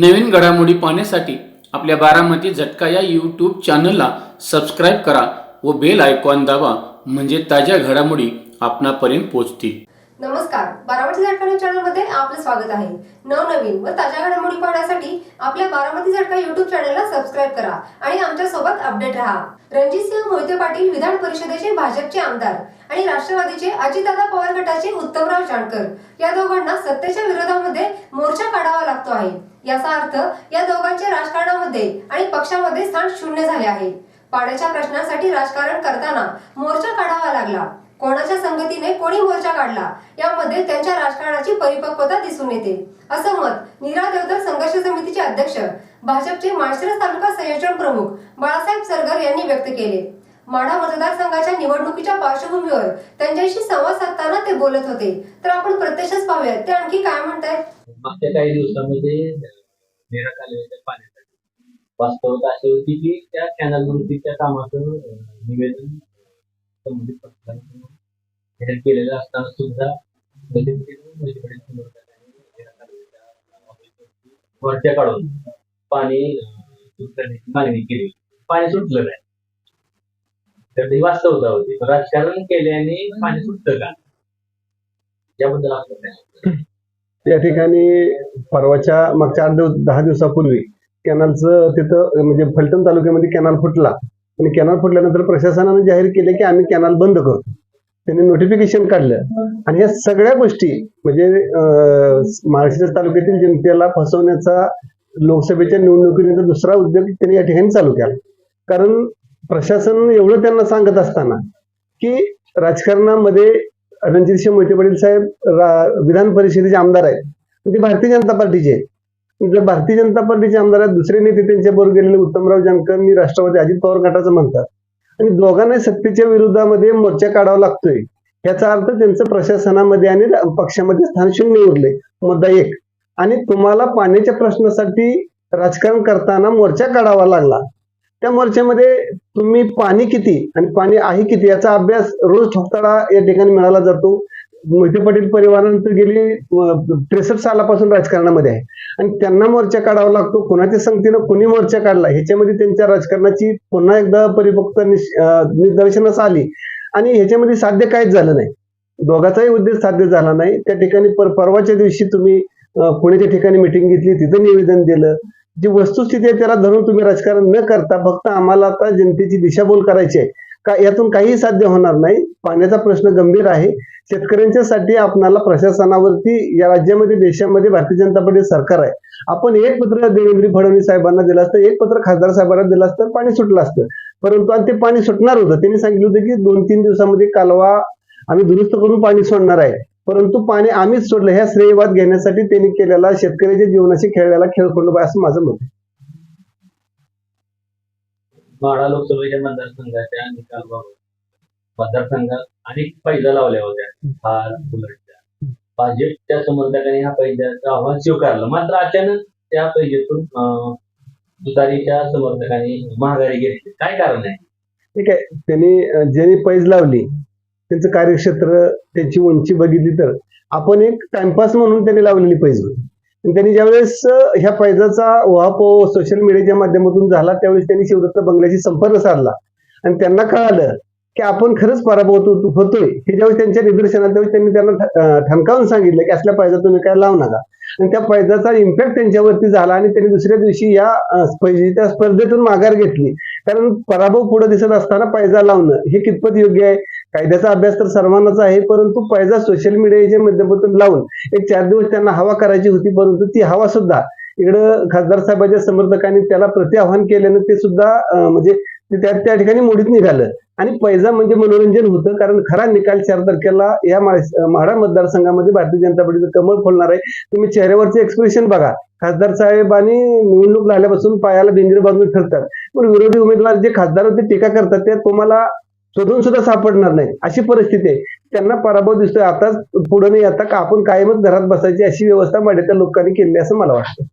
नवीन घडामोडी पाहण्यासाठी आपल्या बारामती झटका या यूट्यूब चॅनलला सबस्क्राईब करा व बेल आयकॉन दाबा म्हणजे ताज्या घडामोडी आपणापर्यंत पोहोचतील. नमस्कार. बारामती झटका चॅनलमध्ये आपलं स्वागत आहे. नवनवीन व ताज्या घडामोडी पाहण्यासाठी आपल्या बारामती झटका युट्यूब चॅनलला सबस्क्राईब करा आणि आमच्यासोबत अपडेट राहा रणजितसिंह मोहिते पाटील विधान परिषदेचे भाजपचे आमदार आणि राष्ट्रवादीचे अजितदादा पवार गटाचे उत्तमराव जानकर या दोघांना सत्तेच्या विरोधामध्ये मोर्चा काढावा लागतो आहे. याचा अर्थ या दोघांचे राजकारणामध्ये आणि पक्षामध्ये स्थान शून्य झाले आहे. पाण्याच्या प्रश्नासाठी राजकारण करताना मोर्चा काढावा लागला. कोणाच्या संगतीने कोणी मोर्चा काढला यामध्ये त्यांच्या राजकारणाची परिपक्वता दिसून येते. असं मत नीरा देवधर संघर्ष समितीचे अध्यक्ष भाजपचे माळशिरस तालुका संयोजन प्रमुख बाळासाहेब सरगर यांनी व्यक्त केले. माढा मतदारसंघाच्या निवडणुकीच्या पार्श्वभूमीवर त्यांच्याशी संवाद साधताना ते बोलत होते. तर आपण प्रत्यक्षच पाहूयात ते आणखी काय म्हणतायत? मागच्या काही दिवसामध्ये कालव्याच्या पाण्यासाठी वास्तवता अशी होती की त्या कॅनल वृत्तीच्या कामाचं निवेदन संबंधित पक्षांकडून हेल्प केलेलं असताना सुद्धा म्हणजे वरच्या काढून पाणी करण्याची मागणी केली. पाणी सुटलं नाही. तर ही वास्तवता होती. राजकारण केल्याने पाणी सुटतं का? याबद्दल आपलं त्या ठिकाणी परवाच्या मागच्या आठ दिवस दहा दिवसापूर्वी कॅनलचं तिथं म्हणजे फलटण तालुक्यामध्ये कॅनल फुटला. आणि कॅनल फुटल्यानंतर प्रशासनाने जाहीर केले की आम्ही कॅनल बंद करतो. त्यांनी नोटिफिकेशन काढलं. आणि या सगळ्या गोष्टी म्हणजे महाराष्ट्र तालुक्यातील जनतेला फसवण्याचा लोकसभेच्या निवडणुकीनंतर दुसरा उद्योग त्यांनी या ठिकाणी चालू केला. कारण प्रशासन एवढं त्यांना सांगत असताना की राजकारणामध्ये रणजितसिंह मोहिते पाटील साहेब रा- विधान परिषदेचे आमदार आहेत. ते भारतीय जनता पार्टीचे. जर भारतीय जनता पार्टीचे आमदार आहेत दुसरे नेते त्यांच्या बरोबर गेलेले उत्तमराव जानकर मी राष्ट्रवादी अजित पवार गटाचं म्हणतात. आणि दोघांना सत्तेच्या विरोधामध्ये मोर्चा काढावा लागतोय. याचा अर्थ त्यांचं प्रशासनामध्ये आणि पक्षामध्ये स्थान शून्य उरले मुद्दा एक. आणि तुम्हाला पाण्याच्या प्रश्नासाठी राजकारण करताना मोर्चा काढावा लागला. त्या मोर्चामध्ये तुम्ही पाणी किती आणि पाणी आहे किती याचा अभ्यास रोज ठोकताळा या ठिकाणी मिळाला जातो. मोहिते पाटील परिवारानंतर गेली त्रेसष्ट सालापासून राजकारणामध्ये आहे. आणि त्यांना मोर्चा काढावा लागतो कोणाच्या संगतीनं कोणी मोर्चा काढला ह्याच्यामध्ये त्यांच्या राजकारणाची पुन्हा एकदा परिपक्वता निश- निदर्शनास आली. आणि ह्याच्यामध्ये साध्य काहीच झालं नाही. दोघाचाही उद्देश साध्य झाला नाही. त्या ठिकाणी पर परवाच्या दिवशी तुम्ही पुण्याच्या ठिकाणी मिटिंग घेतली तिथं निवेदन दिलं. जी वस्तुस्थिती आहे त्याला धरून तुम्ही राजकारण न करता फक्त आम्हाला आता जनतेची दिशाभूल करायची आहे. का यातून काहीही साध्य होणार नाही. पाण्याचा प्रश्न गंभीर आहे. शेतकऱ्यांच्यासाठी आपणाला प्रशासनावरती या राज्यामध्ये देशामध्ये भारतीय जनता पार्टी सरकार आहे. आपण एक पत्र देवेंद्र फडणवीस साहेबांना दिलं असतं एक पत्र खासदार साहेबांना दिलं असतं पाणी सुटलं असतं. परंतु आणि ते पाणी सुटणार होतं. त्यांनी सांगितलं होतं की दोन तीन दिवसामध्ये कालवा आम्ही दुरुस्त करून पाणी सोडणार आहे. परंतु पाणी आम्हीच सोडलं. ह्या श्रेयवाद घेण्यासाठी त्यांनी केलेला शेतकऱ्याच्या जीवनाशी खेळलेला खेळखंडोबा असं माझं मत आहे. माडा लोकसभेच्या मतदारसंघाच्या निकालाबाबत मतदारसंघात अनेक पैजा लावल्या होत्या. हार बुलटच्या भाजपच्या समर्थकांनी हा पैजाचं आव्हान स्वीकारलं. मात्र अचानक त्या पैजेतून तुतारीच्या समर्थकांनी महागारी घेतली. काय कारण आहे? ठीक आहे. त्यांनी ज्यांनी पैज लावली त्यांचं कार्यक्षेत्र त्यांची उंची बघितली तर आपण एक टाइमपास म्हणून त्यांनी लावलेली पैज होती. आणि त्यांनी ज्यावेळेस ह्या पैजाचा उहापोह सोशल मीडियाच्या माध्यमातून झाला त्यावेळेस त्यांनी शिवदत्त बंगल्याशी संपर्क साधला. आणि त्यांना कळालं की आपण खरंच पराभूत होतोय. हे ज्यावेळेस त्यांच्या निदर्शनात त्यावेळेस त्यांनी त्यांना ठ- ठणकावून सांगितलं की असल्या पायजा तुम्ही काय लावू नका. आणि त्या पैजाचा इम्पॅक्ट त्यांच्यावरती झाला आणि त्यांनी दुसऱ्या दिवशी या अं, स्पर्धेतून माघार घेतली. कारण पराभव पुढे दिसत असताना पैजा लावणं हे कितपत योग्य आहे? कायद्याचा अभ्यास तर सर्वांनाच आहे परंतु पैजा सोशल मीडियाच्या माध्यमातून लावून एक चार दिवस त्यांना हवा करायची होती परंतु ती हवा सुद्धा इकडं खासदार साहेबांच्या समर्थकांनी त्याला प्रति आवाहन केल्यानं ते सुद्धा म्हणजे त्या त्या ठिकाणी मोडीत निघालं. आणि पैजा म्हणजे मनोरंजन होतं कारण खरा निकाल चार तारखेला या म्हाडा माढा मतदारसंघामध्ये भारतीय जनता पार्टीचं कमळ फुलणार आहे. तुम्ही चेहऱ्यावरचे एक्सप्रेशन बघा. खासदार साहेबांनी निवडणूक झाल्यापासून पायाला बिंजर बांधून ठरतात पण विरोधी उमेदवार जे खासदार होते टीका करतात त्यात तुम्हाला शोधून सुद्धा सापडणार नाही. अशी परिस्थिती आहे. त्यांना पराभव दिसतोय. आताच पुढे नाही आता का आपण कायमच घरात बसायची अशी व्यवस्था माड्याच्या लोकांनी केली असं मला वाटतं.